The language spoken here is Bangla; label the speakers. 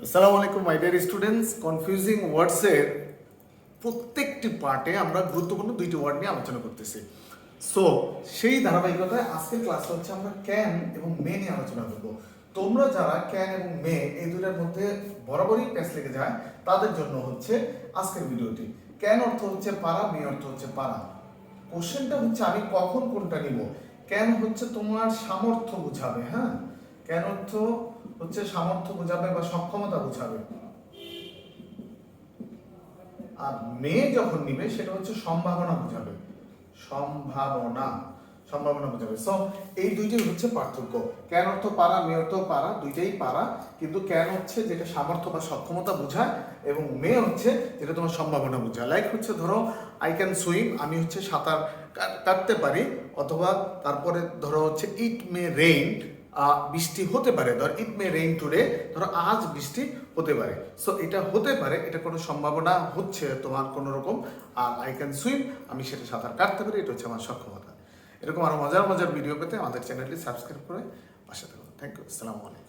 Speaker 1: আসসালামু আলাইকুম মাই ডিয়ার স্টুডেন্টস কনফিউজিং ওয়ার্ডসের প্রত্যেকটি পার্টে আমরা গুরুত্বপূর্ণ দুইটি ওয়ার্ড নিয়ে আলোচনা করতেছি। সো সেই ধারাবাহিকতায় আজকের ক্লাসটা হচ্ছে আমরা ক্যান এবং মে নিয়ে আলোচনা করব। তোমরা যারা ক্যান এবং মে এই দুটার মধ্যে বরাবরই প্যাস লেগে যায়, তাদের জন্য হচ্ছে আজকের ভিডিওটি। ক্যান অর্থ হচ্ছে পারা মে অর্থ হচ্ছে পারা। কোশ্চেনটা হচ্ছে আমি কখন কোনটা নিব? ক্যান হচ্ছে তোমার সামর্থ্য বুঝাবে হ্যাঁ? ক্যান অর্থ হচ্ছে সামর্থ্য বোঝাবে বা সক্ষমতা বোঝাবে। আর মেয়ে যখন নিবে, সেটা হচ্ছে সম্ভাবনা বোঝাবে। সম্ভাবনা সম্ভাবনা বোঝাবে। সো এই দুইটাই হচ্ছে পার্থক্য। ক্যান অর্থ পারা, মেয়ে অর্থ পারা, দুইটাই পারা। কিন্তু ক্যান হচ্ছে যেটা সামর্থ্য বা সক্ষমতা বোঝায় এবং মেয়ে হচ্ছে যেটা তোমার সম্ভাবনা বোঝায়। লাইক হচ্ছে ধরো আই ক্যান সুইম আমি হচ্ছে সাঁতার কাটতে পারি। অথবা তারপরে ধরো হচ্ছে ইট মে রেইন বৃষ্টি হতে পারে। ধর ইট মে রেইন টুডে ধরো, আজ বৃষ্টি হতে পারে। সো এটা হতে পারে, এটা কোনো সম্ভাবনা হচ্ছে তোমার কোনো রকম আর আই ক্যান সুইম আমি সেটা সাঁতার কাটতে পারি, এটা হচ্ছে আমার সক্ষমতা। এরকম আরও মজার মজার ভিডিও পেতে আমাদের চ্যানেলটি সাবস্ক্রাইব করে পাশে থাকুন। থ্যাংক ইউ আসসালামু আলাইকুম